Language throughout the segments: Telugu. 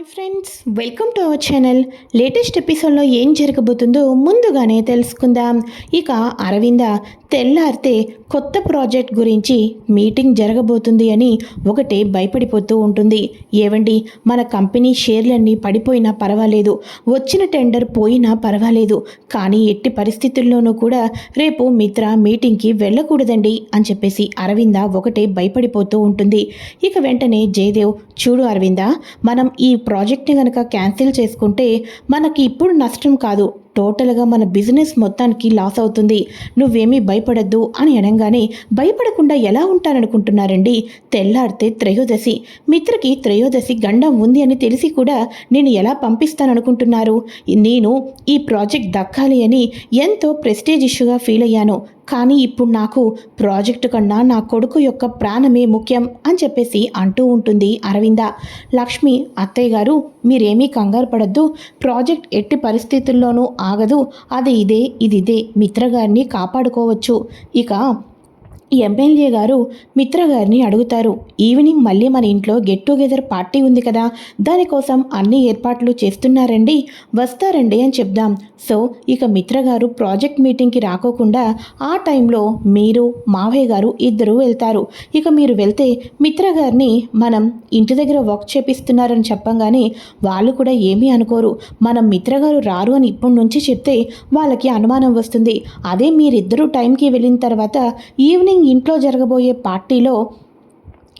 Hi friends. Welcome to our channel. Latest ఎపిసోడ్లో ఏం జరగబోతుందో ముందుగానే తెలుసుకుందాం. ఇక అరవింద తెల్లారితే కొత్త ప్రాజెక్ట్ గురించి మీటింగ్ జరగబోతుంది అని ఒకటే భయపడిపోతూ ఉంటుంది. ఏవండి మన కంపెనీ షేర్లన్నీ పడిపోయినా పర్వాలేదు. వచ్చిన టెండర్ పోయినా పర్వాలేదు. కానీ ఎట్టి పరిస్థితుల్లోనూ కూడా రేపు మిత్ర మీటింగ్కి వెళ్ళకూడదండి అని చెప్పేసి అరవింద ఒకటే భయపడిపోతూ ఉంటుంది. ఇక వెంటనే జయదేవ్ చూడు అరవింద మనం ఈ ప్రాజెక్ట్ని కనుక క్యాన్సిల్ చేసుకుంటే మనకి ఇప్పుడు నష్టం కాదు. టోటల్గా మన బిజినెస్ మొత్తానికి లాస్ అవుతుంది. నువ్వేమీ భయపడద్దు అని అనగానే భయపడకుండా ఎలా ఉంటాననుకుంటున్నారండి? తెల్లారితే త్రయోదశి. మిత్రకి త్రయోదశి గండం ఉంది అని తెలిసి కూడా నేను ఎలా పంపిస్తాననుకుంటున్నారు? నేను ఈ ప్రాజెక్ట్ దక్కాలి అని ఎంతో ప్రెస్టేజ్ ఇష్యూగా ఫీల్ అయ్యాను కానీ ఇప్పుడు నాకు ప్రాజెక్టు కన్నా నా కొడుకు యొక్క ప్రాణమే ముఖ్యం అని చెప్పేసి అంటూ ఉంటుంది అరవింద. లక్ష్మి అత్తయ్య గారు మీరేమీ కంగారు పడద్దు. ప్రాజెక్ట్ ఎట్టి పరిస్థితుల్లోనూ ఆగదు. అది ఇదే ఇది ఇదే. మిత్రగారిని కాపాడుకోవచ్చు. ఇక ఎమ్మెల్యే గారు మిత్ర గారిని అడుగుతారు. ఈవినింగ్ మళ్ళీ మన ఇంట్లో గెట్ టుగెదర్ పార్టీ ఉంది కదా. దానికోసం అన్ని ఏర్పాట్లు చేస్తున్నారండి. వస్తారండి అని చెప్దాం. సో ఇక మిత్ర గారు ప్రాజెక్ట్ మీటింగ్కి రాకోకుండా ఆ టైంలో మీరు మావయ్య గారు ఇద్దరు వెళ్తారు. ఇక మీరు వెళ్తే మిత్ర గారిని మనం ఇంటి దగ్గర వర్క్ చేపిస్తున్నారని చెప్పంగానే వాళ్ళు కూడా ఏమీ అనుకోరు. మనం మిత్ర గారు రారు అని ఇప్పటి నుంచి చెప్తే వాళ్ళకి అనుమానం వస్తుంది. అదే మీరిద్దరూ టైంకి వెళ్ళిన తర్వాత ఈవినింగ్ ఇంట్లో జరగబోయే పార్టీలో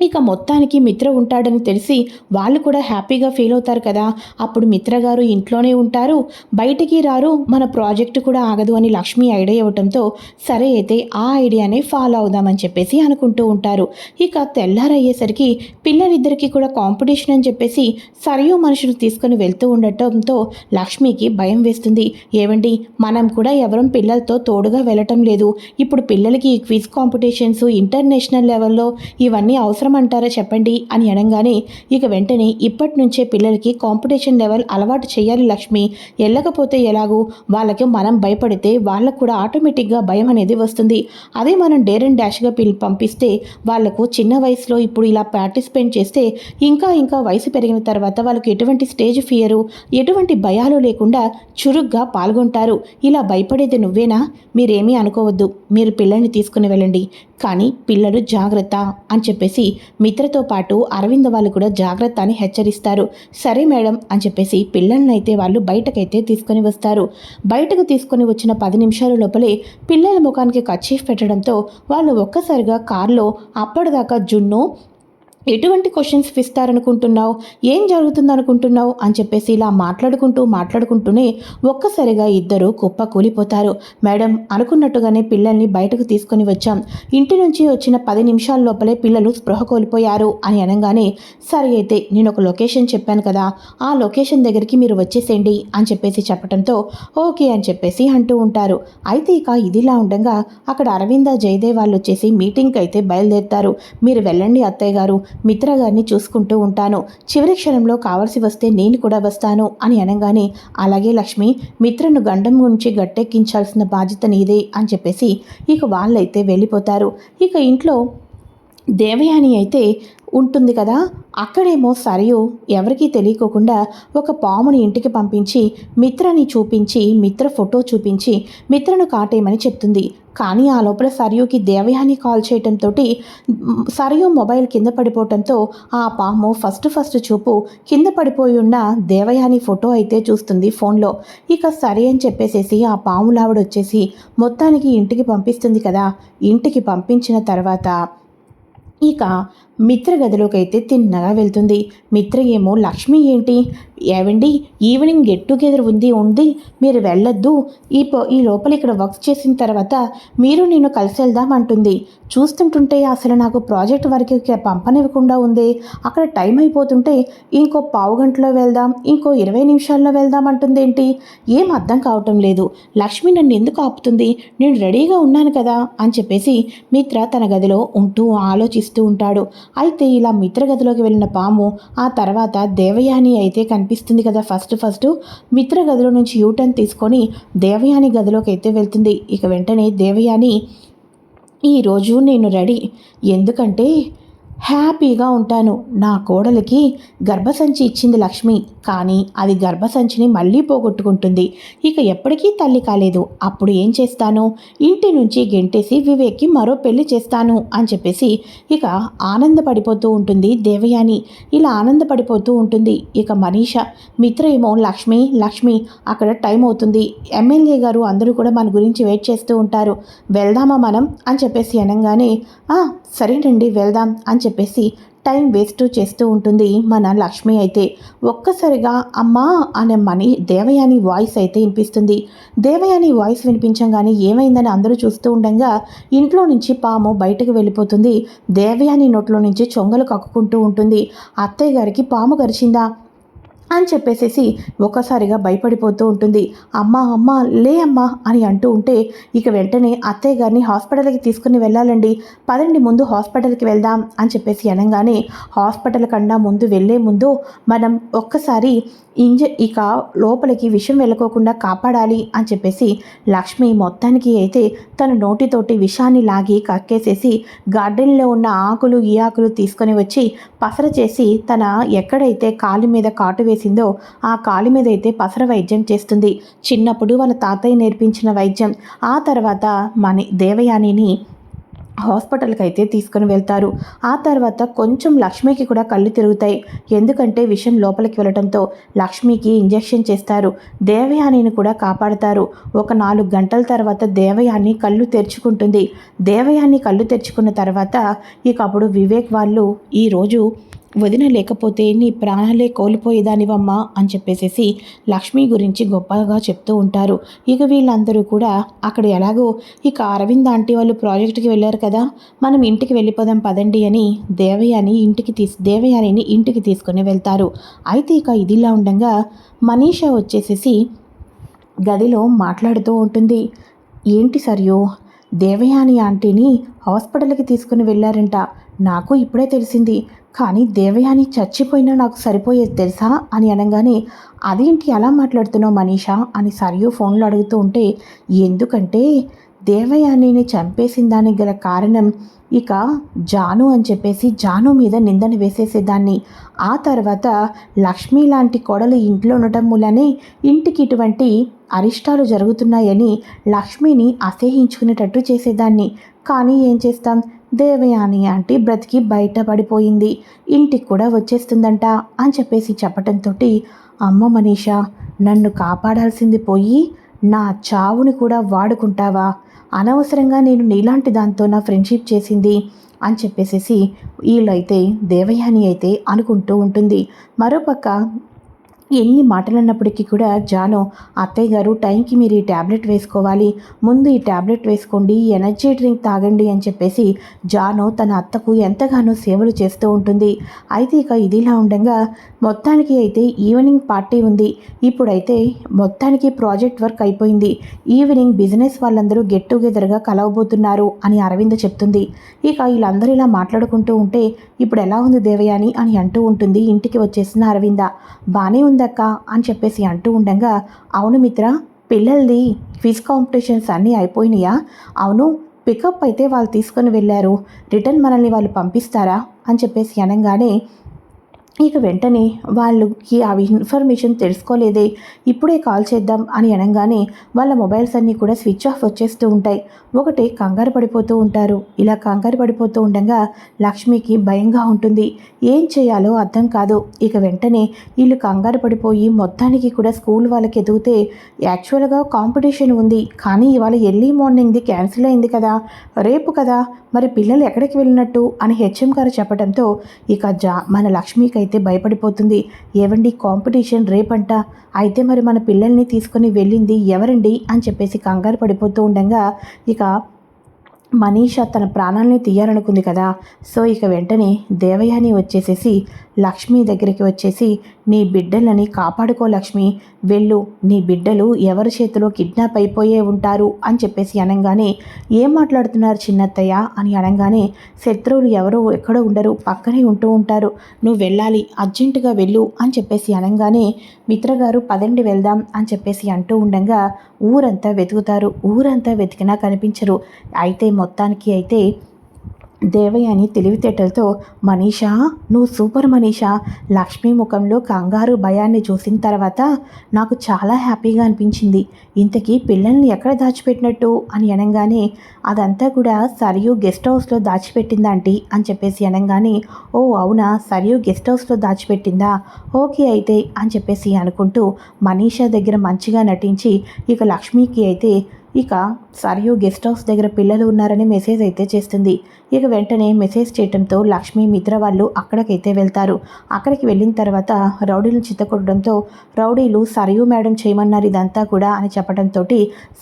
ఇక మొత్తానికి మిత్ర ఉంటాడని తెలిసి వాళ్ళు కూడా హ్యాపీగా ఫీల్ అవుతారు కదా. అప్పుడు మిత్ర గారు ఇంట్లోనే ఉంటారు. బయటికి రారు. మన ప్రాజెక్టు కూడా ఆగదు అని లక్ష్మి ఐడియా ఇవ్వటంతో సరే అయితే ఆ ఐడియానే ఫాలో అవుదామని చెప్పేసి అనుకుంటూ ఉంటారు. ఇక తెల్లారయ్యేసరికి పిల్లలిద్దరికీ కూడా కాంపిటీషన్ అని చెప్పేసి సరియు మనుషులు తీసుకొని వెళ్తూ ఉండటంతో లక్ష్మికి భయం వేస్తుంది. ఏవండి మనం కూడా ఎవరం పిల్లలతో తోడుగా వెళ్ళటం లేదు. ఇప్పుడు పిల్లలకి క్విజ్ కాంపిటీషన్స్ ఇంటర్నేషనల్ లెవెల్లో ఇవన్నీ అవసరం అంటారా చెప్పండి అని అనగానే ఇక వెంటనే ఇప్పటి నుంచే పిల్లలకి కాంపిటీషన్ లెవెల్ అలవాటు చేయాలి లక్ష్మి. వెళ్ళకపోతే ఎలాగూ వాళ్ళకి మనం భయపడితే వాళ్ళకు కూడా ఆటోమేటిక్గా భయం అనేది వస్తుంది. అదే మనం డేర్ అండ్ డాష్గా పిల్ పంపిస్తే వాళ్ళకు చిన్న వయసులో ఇప్పుడు ఇలా పార్టిసిపేట్ చేస్తే ఇంకా ఇంకా వయసు పెరిగిన తర్వాత వాళ్ళకి ఎటువంటి స్టేజ్ ఫియరు ఎటువంటి భయాలు లేకుండా చురుగ్గా పాల్గొంటారు. ఇలా భయపడేది నువ్వేనా? మీరేమీ అనుకోవద్దు. మీరు పిల్లల్ని తీసుకుని వెళ్ళండి. కానీ పిల్లలు జాగ్రత్త అని చెప్పేసి మిత్రతో పాటు అరవింద్ వాళ్ళు కూడా జాగ్రత్త అని హెచ్చరిస్తారు. సరే మేడం అని చెప్పేసి పిల్లల్ని అయితే వాళ్ళు బయటకైతే తీసుకొని వస్తారు. బయటకు తీసుకొని వచ్చిన పది నిమిషాల లోపలే పిల్లల ముఖానికి కచ్చీఫ్ పెట్టడంతో వాళ్ళు ఒక్కసారిగా కారులో అప్పటిదాకా జున్ను ఎటువంటి క్వశ్చన్స్ ఇస్తారనుకుంటున్నావు? ఏం జరుగుతుంది అనుకుంటున్నావు అని చెప్పేసి ఇలా మాట్లాడుకుంటూ మాట్లాడుకుంటూనే ఒక్కసారిగా ఇద్దరు కుప్ప కూలిపోతారు. మేడం అనుకున్నట్టుగానే పిల్లల్ని బయటకు తీసుకొని వచ్చాం. ఇంటి నుంచి వచ్చిన పది నిమిషాల లోపలే పిల్లలు స్పృహ కోల్పోయారు అని అనగానే సరే అయితే నేను ఒక లొకేషన్ చెప్పాను కదా ఆ లొకేషన్ దగ్గరికి మీరు వచ్చేసేయండి అని చెప్పేసి చెప్పడంతో ఓకే అని చెప్పేసి అంటూ ఉంటారు. అయితే ఇక ఇదిలా ఉండగా అక్కడ అరవింద జయదేవ్ వాళ్ళు వచ్చేసి మీటింగ్కి అయితే బయలుదేరుతారు. మీరు వెళ్ళండి అత్తయ్య గారు మిత్ర గారిని చూసుకుంటూ ఉంటాను. చివరి క్షణంలో కావలసి వస్తే నేను కూడా వస్తాను అని అనగానే అలాగే లక్ష్మి మిత్రను గండం గురించి గట్టెక్కించాల్సిన బాధ్యత నీదే అని చెప్పేసి ఇక వాళ్ళైతే వెళ్ళిపోతారు. ఇక ఇంట్లో దేవయాని అయితే ఉంటుంది కదా? అక్కడేమో సరియు ఎవరికీ తెలియకోకుండా ఒక పాముని ఇంటికి పంపించి మిత్రని చూపించి మిత్ర ఫోటో చూపించి మిత్రను కాటేయమని చెప్తుంది. కానీ ఆ లోపల సరియుకి దేవయాని కాల్ చేయటంతో సరియు మొబైల్ కింద పడిపోవటంతో ఆ పాము ఫస్ట్ ఫస్ట్ చూపు కింద పడిపోయి ఉన్న దేవయాని ఫోటో అయితే చూస్తుంది ఫోన్లో. ఇక సరే అని చెప్పేసేసి ఆ పాములావిడ వచ్చేసి మొత్తానికి ఇంటికి పంపిస్తుంది కదా? ఇంటికి పంపించిన తర్వాత ఇక మిత్ర గదిలోకి అయితే తిన్నగా వెళ్తుంది. మిత్ర ఏమో లక్ష్మి ఏంటి? ఏవండి? ఈవినింగ్ గెట్ టుగెదర్ ఉంది ఉంది. మీరు వెళ్ళొద్దు. ఈ ఈ లోపల ఇక్కడ వర్క్ చేసిన తర్వాత మీరు నేను కలిసి వెళ్దాం అంటుంది. చూస్తుంటుంటే అసలు నాకు ప్రాజెక్ట్ వరకు పంపనివ్వకుండా ఉంది. అక్కడ టైం అయిపోతుంటే ఇంకో పావు గంటలో వెళ్దాం ఇంకో ఇరవై నిమిషాల్లో వెళ్దాం అంటుంది ఏంటి? ఏం అర్థం కావటం లేదు. లక్ష్మి నన్ను ఎందుకు ఆపుతుంది? నేను రెడీగా ఉన్నాను కదా అని చెప్పేసి మిత్ర తన గదిలో ఉంటూ ఆలోచిస్తూ ఉంటాడు. అయితే ఇలా మిత్ర గదిలోకి వెళ్ళిన పాము ఆ తర్వాత దేవయాని అయితే కనిపిస్తుంది కదా ఫస్ట్ ఫస్ట్. మిత్ర గదిలో నుంచి యూటర్న్ తీసుకొని దేవయాని గదిలోకి అయితే వెళ్తుంది. ఇక వెంటనే దేవయాని ఈరోజు నేను రెడీ. ఎందుకంటే హ్యాపీగా ఉంటాను. నా కోడలికి గర్భసంచి ఇచ్చింది లక్ష్మి. కానీ అది గర్భసంచిని మళ్ళీ పోగొట్టుకుంటుంది. ఇక ఎప్పటికీ తల్లి కాలేదు. అప్పుడు ఏం చేస్తాను? ఇంటి నుంచి గెంటేసి వివేక్కి మరో పెళ్ళి చేస్తాను అని చెప్పేసి ఇక ఆనందపడిపోతూ ఉంటుంది దేవయాని. ఇలా ఆనందపడిపోతూ ఉంటుంది ఇక మనీష. మిత్ర ఏమో లక్ష్మి లక్ష్మి అక్కడ టైం అవుతుంది. ఎమ్మెల్యే గారు అందరూ కూడా మన గురించి వెయిట్ చేస్తూ ఉంటారు. వెళ్దామా మనం? అని చెప్పేసి అనగానే సరేనండి వెళ్దాం అని చెప్పేసి టైం వేస్ట్ చేస్తూ ఉంటుంది మన లక్ష్మి అయితే. ఒక్కసారిగా అమ్మా అనే మనీ దేవయాని వాయిస్ అయితే వినిపిస్తుంది. దేవయాని వాయిస్ వినిపించగానే ఏమైందని అందరూ చూస్తూ ఉండగా ఇంట్లో నుంచి పాము బయటకు వెళ్ళిపోతుంది. దేవయాని నోట్లో నుంచి చొంగలు కక్కుకుంటూ ఉంటుంది. అత్తయ్య గారికి పాము గరిచిందా? అని చెప్పేసేసి ఒక్కసారిగా భయపడిపోతూ ఉంటుంది. అమ్మ అమ్మ లే అమ్మ అని అంటూ ఉంటే ఇక వెంటనే అత్తయ్య గారిని హాస్పిటల్కి తీసుకుని వెళ్ళాలండి. పదండి ముందు హాస్పిటల్కి వెళ్దాం అని చెప్పేసి అనగానే హాస్పిటల్ కన్నా ముందు వెళ్ళే ముందు మనం ఒక్కసారి ఇంజ ఇక లోపలికి విషం వెళ్ళకోకుండా కాపాడాలి అని చెప్పేసి లక్ష్మి మొత్తానికి అయితే తన నోటితోటి విషాన్ని లాగి కక్కేసేసి గార్డెన్లో ఉన్న ఆకులు ఈ ఆకులు తీసుకొని వచ్చి పసర చేసి తన ఎక్కడైతే కాలు మీద కాటు వేసి చేసిందో ఆ కాలు మీద అయితే పసర వైద్యం చేస్తుంది. చిన్నప్పుడు వాళ్ళ తాతయ్య నేర్పించిన వైద్యం. ఆ తర్వాత మని దేవయానిని హాస్పిటల్కి అయితే తీసుకుని వెళ్తారు. ఆ తర్వాత కొంచెం లక్ష్మికి కూడా కళ్ళు తిరుగుతాయి. ఎందుకంటే విషయం లోపలికి వెళ్ళడంతో లక్ష్మికి ఇంజెక్షన్ చేస్తారు. దేవయానిని కూడా కాపాడుతారు. ఒక నాలుగు గంటల తర్వాత దేవయాని కళ్ళు తెరుచుకుంటుంది. దేవయాని కళ్ళు తెరుచుకున్న తర్వాత ఇక అప్పుడు వివేక్ వాళ్ళు ఈరోజు వదిన లేకపోతే నీ ప్రాణాలే కోల్పోయేదానివమ్మా అని చెప్పేసేసి లక్ష్మి గురించి గొప్పగా చెప్తూ ఉంటారు. ఇక వీళ్ళందరూ కూడా అక్కడ ఎలాగో ఇక అరవింద్ ఆంటీ వాళ్ళు ప్రాజెక్టుకి వెళ్ళారు కదా మనం ఇంటికి వెళ్ళిపోదాం పదండి అని దేవయాని ఇంటికి తీసు దేవయానిని ఇంటికి తీసుకుని వెళ్తారు. అయితే ఇక ఇదిలా ఉండగా మనీషా వచ్చేసేసి గదిలో మాట్లాడుతూ ఉంటుంది. ఏంటి సరియో? దేవయాని ఆంటీని హాస్పిటల్కి తీసుకుని వెళ్ళారంట. నాకు ఇప్పుడే తెలిసింది. కానీ దేవయాని చచ్చిపోయినా నాకు సరిపోయేది తెలుసా? అని అనగానే అదేంటి అలా మాట్లాడుతున్నావు మనీషా? అని సరియు ఫోన్లో అడుగుతూ ఉంటే ఎందుకంటే దేవయానిని చంపేసిన దానికి గల కారణం ఇక జాను అని చెప్పేసి జాను మీద నిందను వేసేసేదాన్ని. ఆ తర్వాత లక్ష్మి లాంటి కోడలు ఇంట్లో ఉండటం మూలనే ఇంటికి ఇటువంటి అరిష్టాలు జరుగుతున్నాయని లక్ష్మిని అసహించుకునేటట్టు చేసేదాన్ని. కానీ ఏం చేస్తాం? దేవయాని ఆంటీ బ్రతికి బయటపడిపోయింది. ఇంటికి కూడా వచ్చేస్తుందంట అని చెప్పేసి చెప్పటంతో అమ్మ మనీషా నన్ను కాపాడాల్సింది పోయి నా చావుని కూడా వాడుకుంటావా? అనవసరంగా నేను నీలాంటి దాంతో నా ఫ్రెండ్షిప్ చేసింది అని చెప్పేసేసి వీళ్ళైతే దేవయాని అయితే అనుకుంటూ ఉంటుంది. మరోపక్క ఎన్ని మాటలన్నప్పటికీ కూడా జాను అత్తయ్య గారు టైంకి మీరు ఈ ట్యాబ్లెట్ వేసుకోవాలి. ముందు ఈ ట్యాబ్లెట్ వేసుకోండి ఎనర్జీ డ్రింక్ తాగండి అని చెప్పేసి జాను తన అత్తకు ఎంతగానో సేవలు చేస్తూ ఉంటుంది. అయితే ఇక ఇదిలా ఉండగా మొత్తానికి అయితే ఈవినింగ్ పార్టీ ఉంది. ఇప్పుడైతే మొత్తానికి ప్రాజెక్ట్ వర్క్ అయిపోయింది. ఈవినింగ్ బిజినెస్ వాళ్ళందరూ గెట్ టుగెదర్గా కలవబోతున్నారు అని అరవింద్ చెప్తుంది. ఇక వీళ్ళందరూ ఇలా మాట్లాడుకుంటూ ఉంటే ఇప్పుడు ఎలా ఉంది దేవయాని? అని అంటూ ఉంటుంది. ఇంటికి వచ్చేసిన అరవింద. బాగానే ఉంది ఉందక్క అని చెప్పేసి అంటూ ఉండగా అవును మిత్ర పిల్లలది క్విజ్ కాంపిటీషన్స్ అన్నీ అయిపోయినాయా? అవును పికప్ అయితే వాళ్ళు తీసుకొని వెళ్ళారు. రిటర్న్ మనల్ని వాళ్ళు పంపిస్తారా? అని చెప్పేసి అనగానే ఇక వెంటనే వాళ్ళకి ఆ ఇన్ఫర్మేషన్ తెలుసుకోలేదే ఇప్పుడే కాల్ చేద్దాం అని అనగానే వాళ్ళ మొబైల్స్ అన్నీ కూడా స్విచ్ ఆఫ్ వచ్చేస్తూ ఉంటాయి. ఒకటి కంగారు పడిపోతూ ఉంటారు. ఇలా కంగారు పడిపోతూ ఉండగా లక్ష్మికి భయంగా ఉంటుంది. ఏం చేయాలో అర్థం కాదు. ఇక వెంటనే వీళ్ళు కంగారు పడిపోయి మొత్తానికి కూడా స్కూల్ వాళ్ళకి ఎదిగితే యాక్చువల్గా కాంపిటీషన్ ఉంది. కానీ ఇవాళ ఎర్లీ మార్నింగ్ది క్యాన్సిల్ అయింది కదా. రేపు కదా. మరి పిల్లలు ఎక్కడికి వెళ్ళినట్టు అని హెచ్ఎం గారు చెప్పడంతో ఇక జా మన లక్ష్మికి అయితే భయపడిపోతుంది. ఏవండి కాంపిటీషన్ రేపంట? అయితే మరి మన పిల్లల్ని తీసుకొని వెళ్ళింది ఎవరండి? అని చెప్పేసి కంగారు పడిపోతూ ఉండగా ఇక మనీషా తన ప్రాణాలని తీయాలనుకుంది కదా. సో ఇక వెంటనే దేవయాని వచ్చేసేసి లక్ష్మి దగ్గరికి వచ్చేసి నీ బిడ్డలని కాపాడుకో లక్ష్మి. వెళ్ళు నీ బిడ్డలు ఎవరి చేతిలో కిడ్నాప్ అయిపోయే ఉంటారు అని చెప్పేసి అనగానే ఏం మాట్లాడుతున్నారు చిన్నత్తయ్య? అని అనగానే శత్రువులు ఎవరో ఎక్కడో ఉండరు పక్కనే ఉంటూ ఉంటారు. నువ్వు వెళ్ళాలి అర్జెంటుగా వెళ్ళు అని చెప్పేసి అనగానే మిత్రగారు పదండి వెళ్దాం అని చెప్పేసి అంటూ ఉండగా ఊరంతా వెతుకుతారు. ఊరంతా వెతికినా కనిపించరు. అయితే మొత్తానికి అయితే దేవయాని తెలివితేటలతో మనీషా నువ్వు సూపర్ మనీషా. లక్ష్మీ ముఖంలో కంగారు భయాన్ని చూసిన తర్వాత నాకు చాలా హ్యాపీగా అనిపించింది. ఇంతకీ పిల్లల్ని ఎక్కడ దాచిపెట్టినట్టు? అని అనగానే అదంతా కూడా సరియు గెస్ట్ హౌస్లో దాచిపెట్టిందంటీ అని చెప్పేసి అనగానే ఓ అవునా? సరియు గెస్ట్ హౌస్లో దాచిపెట్టిందా? ఓకే అయితే అని చెప్పేసి అనుకుంటూ మనీషా దగ్గర మంచిగా నటించి ఇక లక్ష్మికి అయితే ఇక సరియు గెస్ట్ హౌస్ దగ్గర పిల్లలు ఉన్నారని మెసేజ్ అయితే చేస్తుంది. ఇక వెంటనే మెసేజ్ చేయడంతో లక్ష్మి మిత్ర వాళ్ళు అక్కడికైతే వెళ్తారు. అక్కడికి వెళ్ళిన తర్వాత రౌడీలు చిత్తకొట్టడంతో రౌడీలు సరియు మేడం చేయమన్నారు ఇదంతా కూడా అని చెప్పడంతో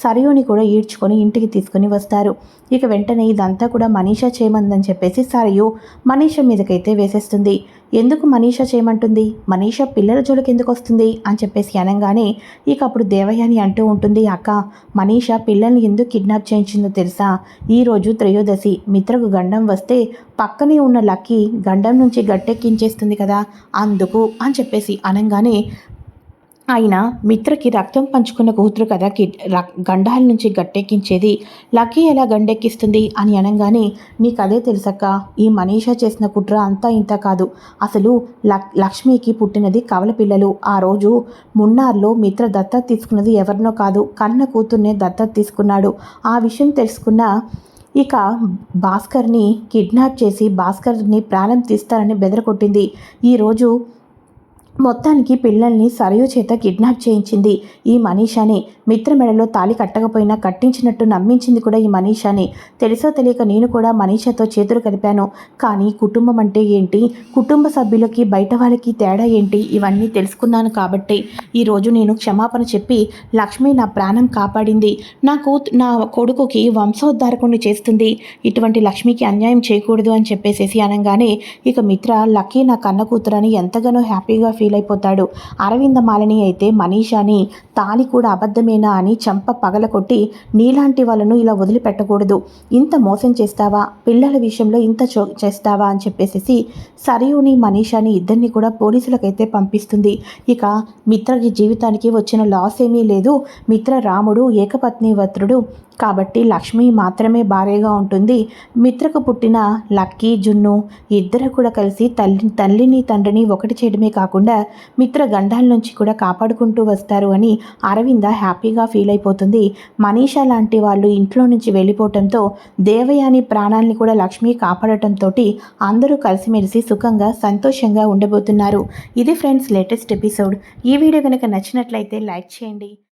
సరియుని కూడా ఈడ్చుకొని ఇంటికి తీసుకొని వస్తారు. ఇక వెంటనే ఇదంతా కూడా మనీషా చేయమందని చెప్పేసి సరియు మనీషా మీదకైతే వేసేస్తుంది. ఎందుకు మనీష చేయమంటుంది? మనీషా పిల్లల జోలికి ఎందుకు వస్తుంది? అని చెప్పేసి అనగానే ఇక అప్పుడు దేవయాని అంటూ ఉంటుంది అక్క మనీషా పిల్లల్ని ఎందుకు కిడ్నాప్ చేయించిందో తెలుసా? ఈరోజు త్రయోదశి మిత్రకు గండం వస్తే పక్కనే ఉన్న లక్కీ గండం నుంచి గట్టెక్కించేస్తుంది కదా అందుకు అని చెప్పేసి అనగానే ఆయన మిత్రకి రక్తం పంచుకున్న కూతురు కదా కి గండాల నుంచి గట్టెక్కించేది. లక్కీ ఎలా గండెక్కిస్తుంది అని అనగానే నీకు అదే తెలుసక్క ఈ మనీషా చేసిన కుట్ర అంతా ఇంత కాదు. అసలు లక్ష్మికి పుట్టినది కవల పిల్లలు. ఆ రోజు మున్నార్లో మిత్ర దత్తత తీసుకున్నది ఎవరినో కాదు కన్న కూతుర్నే దత్తత తీసుకున్నాడు. ఆ విషయం తెలుసుకున్న ఇక భాస్కర్ని కిడ్నాప్ చేసి భాస్కర్ని ప్రాణం తీస్తారని బెదరకొట్టింది ఈరోజు మొత్తానికి పిల్లల్ని సరయు చేత కిడ్నాప్ చేయించింది ఈ మనీషాని. మిత్ర మెడలో తాలి కట్టకపోయినా కట్టించినట్టు నమ్మించింది కూడా ఈ మనీషాని. తెలుసో తెలియక నేను కూడా మనీషాతో చేతులు కలిపాను. కానీ కుటుంబం అంటే ఏంటి? కుటుంబ సభ్యులకి బయట వాళ్ళకి తేడా ఏంటి? ఇవన్నీ తెలుసుకున్నాను కాబట్టి. ఈరోజు నేను క్షమాపణ చెప్పి లక్ష్మి నా ప్రాణం కాపాడింది. నా కూతు నా కొడుకుకి వంశోద్ధారకుని చేస్తుంది. ఇటువంటి లక్ష్మికి అన్యాయం చేయకూడదు అని చెప్పేసేసి అనగానే ఇక మిత్ర లక్కీ నా కన్న కూతురని ఎంతగానో హ్యాపీగా ఫీల్ ఫీల్ అయిపోతాడు అరవింద మాలిని అయితే మనీషాని తాలి కూడా అబద్ధమేనా అని చంప పగలకొట్టి నీలాంటి వాళ్ళను ఇలా వదిలిపెట్టకూడదు. ఇంత మోసం చేస్తావా? పిల్లల విషయంలో ఇంత చో చేస్తావా? అని చెప్పేసి సరయుని మనీషాని ఇద్దరిని కూడా పోలీసులకైతే పంపిస్తుంది. ఇక మిత్రకి జీవితానికి వచ్చిన లాస్ ఏమీ లేదు. మిత్ర రాముడు ఏకపత్ని వత్రుడు కాబట్టి లక్ష్మి మాత్రమే భార్యగా ఉంటుంది. మిత్రకు పుట్టిన లక్కీ జున్ను ఇద్దరు కూడా కలిసి తల్లి తల్లిని తండ్రిని ఒకటి చేయడమే కాకుండా మిత్ర గంధాల నుంచి కూడా కాపాడుకుంటూ వస్తారు అని అరవింద హ్యాపీగా ఫీల్ అయిపోతుంది. మనీషా లాంటి వాళ్ళు ఇంట్లో నుంచి వెళ్ళిపోవటంతో దేవయాని ప్రాణాలని కూడా లక్ష్మి కాపాడటంతో అందరూ కలిసిమెలిసి సుఖంగా సంతోషంగా ఉండబోతున్నారు. ఇది ఫ్రెండ్స్ లేటెస్ట్ ఎపిసోడ్. ఈ వీడియో కనుక నచ్చినట్లయితే లైక్ చేయండి.